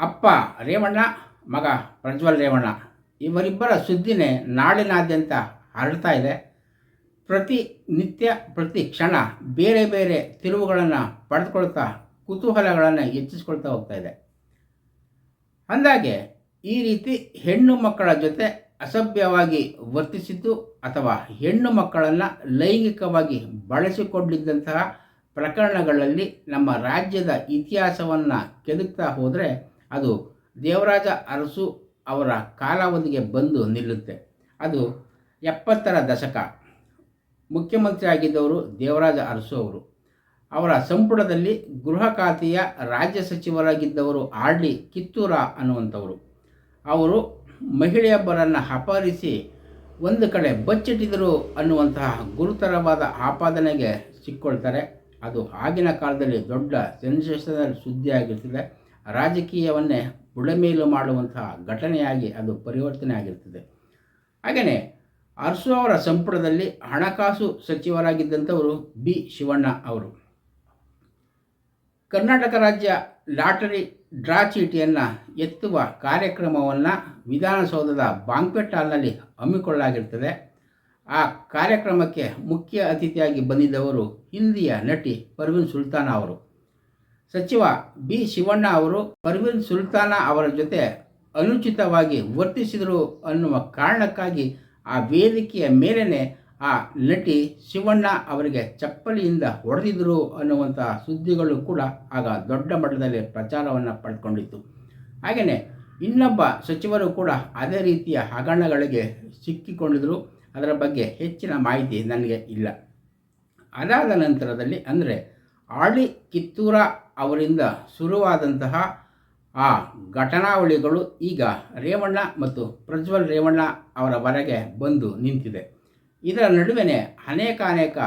ಅಪ್ಪ ರೇವಣ್ಣ, ಮಗ ಪ್ರಜ್ವಲ್ ರೇವಣ್ಣ. ಇವರಿಬ್ಬರ ಸುದ್ದಿನೇ ನಾಡಿನಾದ್ಯಂತ ಹರಡ್ತಾ ಇದೆ. ಪ್ರತಿ ನಿತ್ಯ, ಪ್ರತಿ ಕ್ಷಣ ಬೇರೆ ಬೇರೆ ತಿರುವುಗಳನ್ನು ಪಡೆದುಕೊಳ್ತಾ ಕುತೂಹಲಗಳನ್ನು ಹೆಚ್ಚಿಸ್ಕೊಳ್ತಾ ಹೋಗ್ತಾ ಇದೆ. ಅಂದಾಗೆ ಈ ರೀತಿ ಹೆಣ್ಣು ಮಕ್ಕಳ ಜೊತೆ ಅಸಭ್ಯವಾಗಿ ವರ್ತಿಸಿದ್ದು ಅಥವಾ ಹೆಣ್ಣು ಮಕ್ಕಳನ್ನು ಲೈಂಗಿಕವಾಗಿ ಬಳಸಿಕೊಂಡಿದ್ದಂತಹ ಪ್ರಕರಣಗಳಲ್ಲಿ ನಮ್ಮ ರಾಜ್ಯದ ಇತಿಹಾಸವನ್ನು ಕೆದುಕ್ತಾ ಹೋದರೆ ಅದು ದೇವರಾಜ ಅರಸು ಅವರ ಕಾಲಾವಧಿಗೆ ಬಂದು ನಿಲ್ಲುತ್ತೆ. ಅದು ಎಪ್ಪತ್ತರ ದಶಕ. ಮುಖ್ಯಮಂತ್ರಿ ಆಗಿದ್ದವರು ದೇವರಾಜ ಅರಸು ಅವರು. ಅವರ ಸಂಪುಟದಲ್ಲಿ ಗೃಹ ಖಾತೆಯ ರಾಜ್ಯ ಸಚಿವರಾಗಿದ್ದವರು ಆರ್ ಡಿ ಕಿತ್ತೂರ ಅನ್ನುವಂಥವರು. ಅವರು ಮಹಿಳೆಯೊಬ್ಬರನ್ನು ಅಪಹರಿಸಿ ಒಂದು ಕಡೆ ಬಚ್ಚಿಟ್ಟಿದರು ಅನ್ನುವಂತಹ ಗುರುತರವಾದ ಆಪಾದನೆಗೆ ಸಿಕ್ಕೊಳ್ತಾರೆ. ಅದು ಆಗಿನ ಕಾಲದಲ್ಲಿ ದೊಡ್ಡ ಸೆನ್ಸೇಷನಲ್ ಸುದ್ದಿಯಾಗಿರ್ತದೆ. ರಾಜಕೀಯವನ್ನೇ ಬುಡಮೇಲು ಮಾಡುವಂತಹ ಘಟನೆಯಾಗಿ ಅದು ಪರಿವರ್ತನೆ ಆಗಿರ್ತದೆ. ಹಾಗೆಯೇ ಅರಸು ಅವರ ಸಂಪುಟದಲ್ಲಿ ಹಣಕಾಸು ಸಚಿವರಾಗಿದ್ದಂಥವರು ಬಿ. ಶಿವಣ್ಣ ಅವರು. ಕರ್ನಾಟಕ ರಾಜ್ಯ ಲಾಟರಿ ಡ್ರಾ ಚೀಟಿಯನ್ನು ಎತ್ತುವ ಕಾರ್ಯಕ್ರಮವನ್ನು ವಿಧಾನಸೌಧದ ಬಾಂಕ್ವೆಟ್ ಹಾಲ್ನಲ್ಲಿ ಹಮ್ಮಿಕೊಳ್ಳಲಾಗಿರ್ತದೆ. ಆ ಕಾರ್ಯಕ್ರಮಕ್ಕೆ ಮುಖ್ಯ ಅತಿಥಿಯಾಗಿ ಬಂದಿದ್ದವರು ಹಿಂದಿಯ ನಟಿ ಪರ್ವಿನ್ ಸುಲ್ತಾನ ಅವರು. ಸಚಿವ ಬಿ ಶಿವಣ್ಣ ಅವರು ಪರ್ವಿನ್ ಸುಲ್ತಾನ ಅವರ ಜೊತೆ ಅನುಚಿತವಾಗಿ ವರ್ತಿಸಿದರು ಅನ್ನುವ ಕಾರಣಕ್ಕಾಗಿ ಆ ವೇದಿಕೆಯ ಮೇಲೇ ಆ ನಟಿ ಶಿವಣ್ಣ ಅವರಿಗೆ ಚಪ್ಪಲಿಯಿಂದ ಹೊಡೆದಿದ್ರು ಅನ್ನುವಂತಹ ಸುದ್ದಿಗಳು ಕೂಡ ಆಗ ದೊಡ್ಡ ಮಟ್ಟದಲ್ಲಿ ಪ್ರಚಾರವನ್ನು ಪಡ್ಕೊಂಡಿತ್ತು. ಹಾಗೆಯೇ ಇನ್ನೊಬ್ಬ ಸಚಿವರು ಕೂಡ ಅದೇ ರೀತಿಯ ಹಗರಣಗಳಿಗೆ ಸಿಕ್ಕಿಕೊಂಡಿದ್ದರು ಅದರ ಬಗ್ಗೆ ಹೆಚ್ಚಿನ ಮಾಹಿತಿ ನನಗೆ ಇಲ್ಲ. ಅದಾದ ನಂತರದಲ್ಲಿ ಅಂದರೆ ಆಳಿ ಕಿತ್ತೂರ ಅವರಿಂದ ಶುರುವಾದಂತಹ ಆ ಘಟನಾವಳಿಗಳು ಈಗ ರೇವಣ್ಣ ಮತ್ತು ಪ್ರಜ್ವಲ್ ರೇವಣ್ಣ ಅವರವರೆಗೆ ಬಂದು ನಿಂತಿದೆ. ಇದರ ನಡುವೆ ಅನೇಕ ಅನೇಕ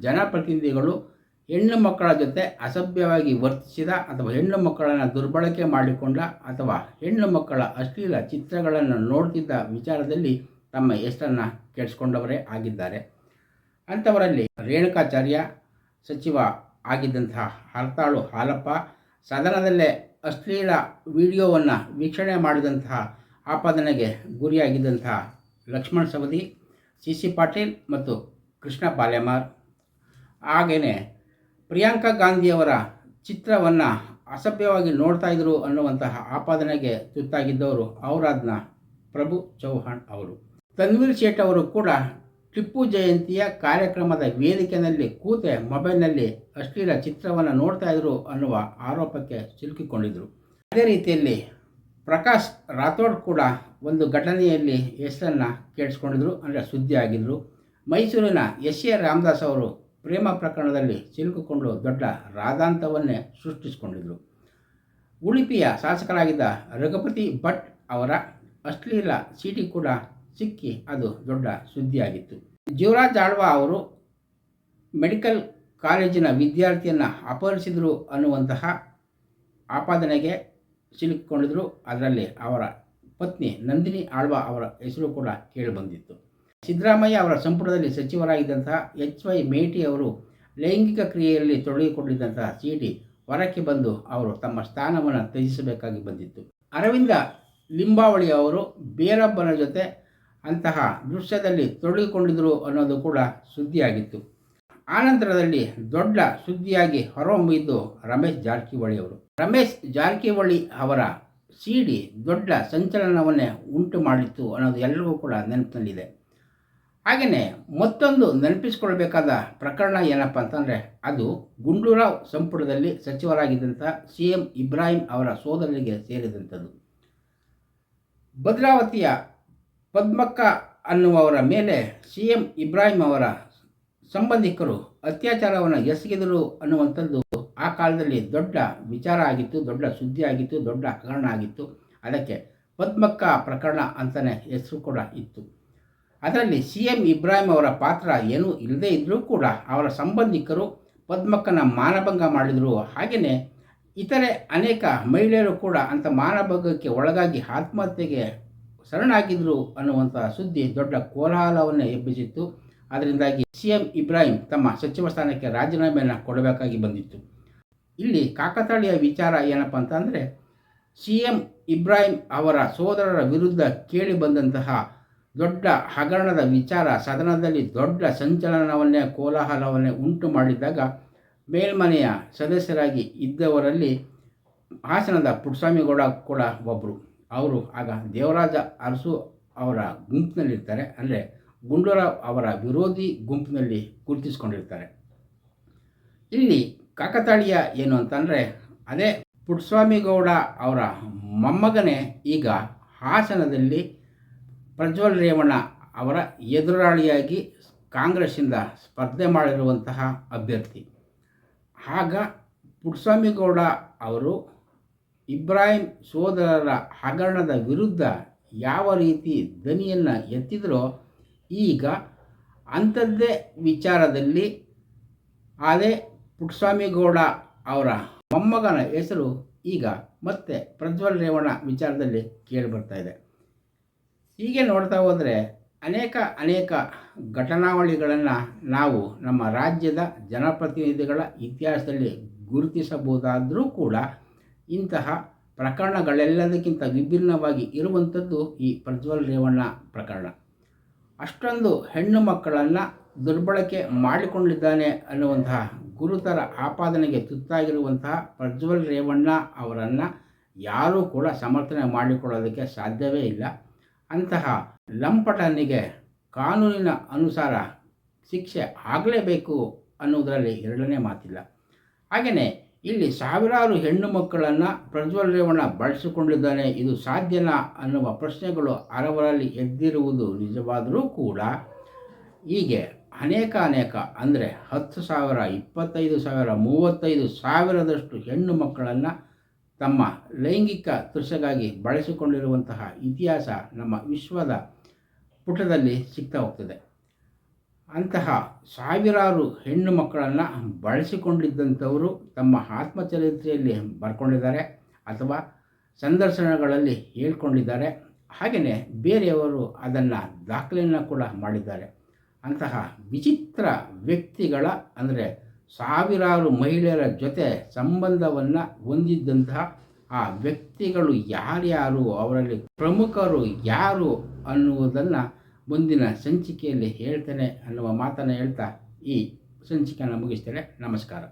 ಜನಪ್ರತಿನಿಧಿಗಳು ಹೆಣ್ಣು ಮಕ್ಕಳ ಜೊತೆ ಅಸಭ್ಯವಾಗಿ ವರ್ತಿಸಿದ ಅಥವಾ ಹೆಣ್ಣು ಮಕ್ಕಳನ್ನು ದುರ್ಬಳಕೆ ಮಾಡಿಕೊಂಡ ಅಥವಾ ಹೆಣ್ಣು ಮಕ್ಕಳ ಅಶ್ಲೀಲ ಚಿತ್ರಗಳನ್ನು ನೋಡ್ತಿದ್ದ ವಿಚಾರದಲ್ಲಿ ತಮ್ಮ ಹೆಸರನ್ನು ಕೆಡಿಸ್ಕೊಂಡವರೇ ಆಗಿದ್ದಾರೆ. ಅಂಥವರಲ್ಲಿ ರೇಣುಕಾಚಾರ್ಯ, ಸಚಿವ ಆಗಿದ್ದಂತಹ ಹರತಾಳು ಹಾಲಪ್ಪ ಸದನದಲ್ಲೇ ಅಶ್ಲೀಲ ವಿಡಿಯೋವನ್ನು ವೀಕ್ಷಣೆ ಮಾಡಿದಂತಹ ಆಪಾದನೆಗೆ ಗುರಿಯಾಗಿದ್ದಂತಹ ಲಕ್ಷ್ಮಣ್ ಸವದಿ ಸಿ ಸಿ ಪಾಟೀಲ್ ಮತ್ತು ಕೃಷ್ಣ ಪಾಲೆಮಾರ್. ಹಾಗೆಯೇ ಪ್ರಿಯಾಂಕಾ ಗಾಂಧಿಯವರ ಚಿತ್ರವನ್ನು ಅಸಭ್ಯವಾಗಿ ನೋಡ್ತಾ ಇದ್ದರು ಅನ್ನುವಂತಹ ಆಪಾದನೆಗೆ ತುತ್ತಾಗಿದ್ದವರು ಅವರಾದ್ನ ಪ್ರಭು ಚೌಹಾಣ್ ಅವರು. ತನ್ವೀರ್ ಶೇಟ್ ಅವರು ಕೂಡ ಟಿಪ್ಪು ಜಯಂತಿಯ ಕಾರ್ಯಕ್ರಮದ ವೇದಿಕೆಯಲ್ಲಿ ಕೂತೆ ಮೊಬೈಲ್ನಲ್ಲಿ ಅಶ್ಲೀಲ ಚಿತ್ರವನ್ನು ನೋಡ್ತಾ ಇದ್ರು ಅನ್ನುವ ಆರೋಪಕ್ಕೆ ಸಿಲುಕಿಕೊಂಡಿದ್ದರು ಅದೇ ರೀತಿಯಲ್ಲಿ ಪ್ರಕಾಶ್ ರಾಥೋಡ್ ಕೂಡ ಒಂದು ಘಟನೆಯಲ್ಲಿ ಹೆಸರನ್ನು ಕೇಳಿಸ್ಕೊಂಡಿದ್ರು. ಅಂದರೆ ಸುದ್ದಿ ಆಗಿದ್ದರು ಮೈಸೂರಿನ ಎಸ್ ಎ ರಾಮದಾಸ್ ಅವರು ಪ್ರೇಮ ಪ್ರಕರಣದಲ್ಲಿ ಸಿಲುಕಿಕೊಂಡು ದೊಡ್ಡ ರಾದಾಂತವನ್ನೇ ಸೃಷ್ಟಿಸಿಕೊಂಡಿದ್ದರು ಉಡುಪಿಯ ಶಾಸಕರಾಗಿದ್ದ ರಘುಪತಿ ಭಟ್ ಅವರ ಅಶ್ಲೀಲ ಸಿಟಿ ಕೂಡ ಸಿಕ್ಕಿ ಅದು ದೊಡ್ಡ ಸುದ್ದಿಯಾಗಿತ್ತು. ಜೀವರಾಜ್ ಆಳ್ವ ಅವರು ಮೆಡಿಕಲ್ ಕಾಲೇಜಿನ ವಿದ್ಯಾರ್ಥಿಯನ್ನು ಅಪಹರಿಸಿದರು ಅನ್ನುವಂತಹ ಆಪಾದನೆಗೆ ಸಿಲುಕಿಕೊಂಡಿದ್ರು. ಅದರಲ್ಲಿ ಅವರ ಪತ್ನಿ ನಂದಿನಿ ಆಳ್ವ ಅವರ ಹೆಸರು ಕೂಡ ಕೇಳಿಬಂದಿತ್ತು. ಸಿದ್ದರಾಮಯ್ಯ ಅವರ ಸಂಪುಟದಲ್ಲಿ ಸಚಿವರಾಗಿದ್ದಂತಹ ಎಚ್ ವೈ ಮೇಟಿ ಅವರು ಲೈಂಗಿಕ ಕ್ರಿಯೆಯಲ್ಲಿ ತೊಡಗಿಕೊಂಡಿದ್ದಂತಹ ಸಿ ಹೊರಕ್ಕೆ ಬಂದು ಅವರು ತಮ್ಮ ಸ್ಥಾನವನ್ನು ತ್ಯಜಿಸಬೇಕಾಗಿ ಬಂದಿತ್ತು. ಅರವಿಂದ ಲಿಂಬಾವಳಿ ಅವರು ಬೇರೊಬ್ಬರ ಜೊತೆ ಅಂತಹ ದೃಶ್ಯದಲ್ಲಿ ತೊಡಗಿಕೊಂಡಿದ್ದರು ಅನ್ನೋದು ಕೂಡ ಸುದ್ದಿಯಾಗಿತ್ತು. ಆನಂತರದಲ್ಲಿ ದೊಡ್ಡ ಸುದ್ದಿಯಾಗಿ ಹೊರಹೊಮ್ಮಿದ್ದು ರಮೇಶ್ ಜಾರಕಿಹೊಳಿ ಅವರು. ರಮೇಶ್ ಜಾರಕಿಹೊಳಿ ಅವರ ಸಿಡಿ ದೊಡ್ಡ ಸಂಚಲನವನ್ನೇ ಉಂಟು ಮಾಡಿತ್ತು ಅನ್ನೋದು ಎಲ್ಲರಿಗೂ ಕೂಡ ನೆನಪಿನಲ್ಲಿದೆ. ಹಾಗೆಯೇ ಮತ್ತೊಂದು ನೆನಪಿಸ್ಕೊಳ್ಬೇಕಾದ ಪ್ರಕರಣ ಏನಪ್ಪ ಅಂತಂದರೆ, ಅದು ಗುಂಡೂರಾವ್ ಸಂಪುಟದಲ್ಲಿ ಸಚಿವರಾಗಿದ್ದಂಥ ಸಿ ಎಂ ಇಬ್ರಾಹಿಂ ಅವರ ಸೋದರರಿಗೆ ಸೇರಿದಂಥದ್ದು. ಭದ್ರಾವತಿಯ ಪದ್ಮಕ್ಕ ಅನ್ನುವವರ ಮೇಲೆ ಸಿ ಎಂ ಇಬ್ರಾಹಿಂ ಅವರ ಸಂಬಂಧಿಕರು ಅತ್ಯಾಚಾರವನ್ನು ಎಸಗಿದರು ಅನ್ನುವಂಥದ್ದು ಆ ಕಾಲದಲ್ಲಿ ದೊಡ್ಡ ವಿಚಾರ ಆಗಿತ್ತು, ದೊಡ್ಡ ಸುದ್ದಿ ಆಗಿತ್ತು, ದೊಡ್ಡ ಹಗರಣ ಆಗಿತ್ತು. ಅದಕ್ಕೆ ಪದ್ಮಕ್ಕ ಪ್ರಕರಣ ಅಂತಲೇ ಹೆಸರು ಕೂಡ ಇತ್ತು. ಅದರಲ್ಲಿ ಸಿ ಎಂ ಇಬ್ರಾಹಿಂ ಅವರ ಪಾತ್ರ ಏನೂ ಇಲ್ಲದೇ ಇದ್ದರೂ ಕೂಡ ಅವರ ಸಂಬಂಧಿಕರು ಪದ್ಮಕ್ಕನ ಮಾನಭಂಗ ಮಾಡಿದರು. ಹಾಗೆಯೇ ಇತರೆ ಅನೇಕ ಮಹಿಳೆಯರು ಕೂಡ ಅಂಥ ಮಾನಭಂಗಕ್ಕೆ ಒಳಗಾಗಿ ಆತ್ಮಹತ್ಯೆಗೆ ಶರಣಾಗಿದ್ದರು ಅನ್ನುವಂಥ ಸುದ್ದಿ ದೊಡ್ಡ ಕೋಲಾಹಲವನ್ನು ಎಬ್ಬಿಸಿತ್ತು. ಅದರಿಂದಾಗಿ ಸಿ ಎಂ ಇಬ್ರಾಹಿಂ ತಮ್ಮ ಸಚಿವ ಸ್ಥಾನಕ್ಕೆ ರಾಜೀನಾಮೆಯನ್ನು ಕೊಡಬೇಕಾಗಿ ಬಂದಿತ್ತು. ಇಲ್ಲಿ ಕಾಕತಾಳೀಯ ವಿಚಾರ ಏನಪ್ಪ ಅಂತಂದರೆ, ಸಿ ಎಂ ಇಬ್ರಾಹಿಂ ಅವರ ಸೋದರರ ವಿರುದ್ಧ ಕೇಳಿ ಬಂದಂತಹ ದೊಡ್ಡ ಹಗರಣದ ವಿಚಾರ ಸದನದಲ್ಲಿ ದೊಡ್ಡ ಸಂಚಲನವನ್ನೇ, ಕೋಲಾಹಲವನ್ನೇ ಉಂಟು ಮಾಡಿದಾಗ ಮೇಲ್ಮನೆಯ ಸದಸ್ಯರಾಗಿ ಇದ್ದವರಲ್ಲಿ ಹಾಸನದ ಪುಟ್ಸ್ವಾಮಿಗೌಡ ಕೂಡ ಒಬ್ಬರು ಅವರು ಆಗ ದೇವರಾಜ ಅರಸು ಅವರ ಗುಂಪಿನಲ್ಲಿರ್ತಾರೆ. ಅಂದರೆ ಗುಂಡೂರಾವ್ ಅವರ ವಿರೋಧಿ ಗುಂಪಿನಲ್ಲಿ ಗುರುತಿಸ್ಕೊಂಡಿರ್ತಾರೆ. ಇಲ್ಲಿ ಕಾಕತಾಳೀಯ ಏನು ಅಂತಂದರೆ, ಅದೇ ಪುಟ್ಟಸ್ವಾಮಿಗೌಡ ಅವರ ಮೊಮ್ಮಗನೇ ಈಗ ಹಾಸನದಲ್ಲಿ ಪ್ರಜ್ವಲ್ ರೇವಣ್ಣ ಅವರ ಎದುರಾಳಿಯಾಗಿ ಕಾಂಗ್ರೆಸ್ಸಿಂದ ಸ್ಪರ್ಧೆ ಮಾಡಿರುವಂತಹ ಅಭ್ಯರ್ಥಿ. ಆಗ ಪುಟ್ಟಸ್ವಾಮಿಗೌಡ ಅವರು ಇಬ್ರಾಹಿಂ ಸೋದರರ ಹಗರಣದ ವಿರುದ್ಧ ಯಾವ ರೀತಿ ದನಿಯನ್ನು ಎತ್ತಿದರೋ ಈಗ ಅಂಥದ್ದೇ ವಿಚಾರದಲ್ಲಿ ಅದೇ ಪುಟ್ಸ್ವಾಮಿಗೌಡ ಅವರ ಮೊಮ್ಮಗನ ಹೆಸರು ಈಗ ಮತ್ತೆ ಪ್ರಜ್ವಲ್ ರೇವಣ್ಣ ವಿಚಾರದಲ್ಲಿ ಕೇಳಿಬರ್ತಾ ಇದೆ. ಹೀಗೆ ನೋಡ್ತಾ ಹೋದರೆ ಅನೇಕ ಅನೇಕ ಘಟನಾವಳಿಗಳನ್ನು ನಾವು ನಮ್ಮ ರಾಜ್ಯದ ಜನಪ್ರತಿನಿಧಿಗಳ ಇತಿಹಾಸದಲ್ಲಿ ಗುರುತಿಸಬಹುದಾದರೂ ಕೂಡ ಇಂತಹ ಪ್ರಕರಣಗಳೆಲ್ಲದಕ್ಕಿಂತ ವಿಭಿನ್ನವಾಗಿ ಇರುವಂಥದ್ದು ಈ ಪ್ರಜ್ವಲ್ ರೇವಣ್ಣ ಪ್ರಕರಣ. ಅಷ್ಟೊಂದು ಹೆಣ್ಣು ಮಕ್ಕಳನ್ನು ದುರ್ಬಳಕೆ ಮಾಡಿಕೊಂಡಿದ್ದಾನೆ ಅನ್ನುವಂತಹ ಗುರುತರ ಆಪಾದನೆಗೆ ತುತ್ತಾಗಿರುವಂತಹ ಪ್ರಜ್ವಲ್ ರೇವಣ್ಣ ಅವರನ್ನು ಯಾರೂ ಕೂಡ ಸಮರ್ಥನೆ ಮಾಡಿಕೊಳ್ಳೋದಕ್ಕೆ ಸಾಧ್ಯವೇ ಇಲ್ಲ. ಅಂತಹ ಲಂಪಟನಿಗೆ ಕಾನೂನಿನ ಅನುಸಾರ ಶಿಕ್ಷೆ ಆಗಲೇಬೇಕು ಅನ್ನುವುದರಲ್ಲಿ ಎರಡನೇ ಮಾತಿಲ್ಲ. ಹಾಗೆಯೇ ಇಲ್ಲಿ ಸಾವಿರಾರು ಹೆಣ್ಣು ಮಕ್ಕಳನ್ನು ಪ್ರಜ್ವಲ್ ರೇವಣ್ಣ ಬಳಸಿಕೊಂಡಿದ್ದಾನೆ, ಇದು ಸಾಧ್ಯನಾ ಅನ್ನುವ ಪ್ರಶ್ನೆಗಳು ಅರವರಲ್ಲಿ ಎದ್ದಿರುವುದು ನಿಜವಾದರೂ ಕೂಡ ಹೀಗೆ ಅನೇಕ ಅನೇಕ, ಅಂದರೆ ಹತ್ತು ಸಾವಿರ, ಇಪ್ಪತ್ತೈದು ಸಾವಿರ, ಮೂವತ್ತೈದು ಸಾವಿರದಷ್ಟು ಹೆಣ್ಣು ಮಕ್ಕಳನ್ನು ತಮ್ಮ ಲೈಂಗಿಕ ದೃಶ್ಯಗಾಗಿ ಬಳಸಿಕೊಂಡಿರುವಂತಹ ಇತಿಹಾಸ ನಮ್ಮ ವಿಶ್ವದ ಪುಟದಲ್ಲಿ ಸಿಗ್ತಾ ಹೋಗ್ತದೆ. ಅಂತಹ ಸಾವಿರಾರು ಹೆಣ್ಣು ಮಕ್ಕಳನ್ನು ಬಳಸಿಕೊಂಡಿದ್ದಂಥವರು ತಮ್ಮ ಆತ್ಮಚರಿತ್ರೆಯಲ್ಲಿ ಬರ್ಕೊಂಡಿದ್ದಾರೆ ಅಥವಾ ಸಂದರ್ಶನಗಳಲ್ಲಿ ಹೇಳ್ಕೊಂಡಿದ್ದಾರೆ. ಹಾಗೆಯೇ ಬೇರೆಯವರು ಅದನ್ನು ದಾಖಲೆಯನ್ನು ಕೂಡ ಮಾಡಿದ್ದಾರೆ. ಅಂತಹ ವಿಚಿತ್ರ ವ್ಯಕ್ತಿಗಳ ಅಂದರೆ ಸಾವಿರಾರು ಮಹಿಳೆಯರ ಜೊತೆ ಸಂಬಂಧವನ್ನು ಹೊಂದಿದ್ದಂತಹ ಆ ವ್ಯಕ್ತಿಗಳು ಯಾರ್ಯಾರು, ಅವರಲ್ಲಿ ಪ್ರಮುಖರು ಯಾರು ಅನ್ನುವುದನ್ನು ಮುಂದಿನ ಸಂಚಿಕೆಯಲ್ಲಿ ಹೇಳ್ತೇನೆ ಅನ್ನುವ ಮಾತನ್ನು ಹೇಳ್ತಾ ಈ ಸಂಚಿಕೆಯನ್ನು ಮುಗಿಸ್ತೇನೆ. ನಮಸ್ಕಾರ.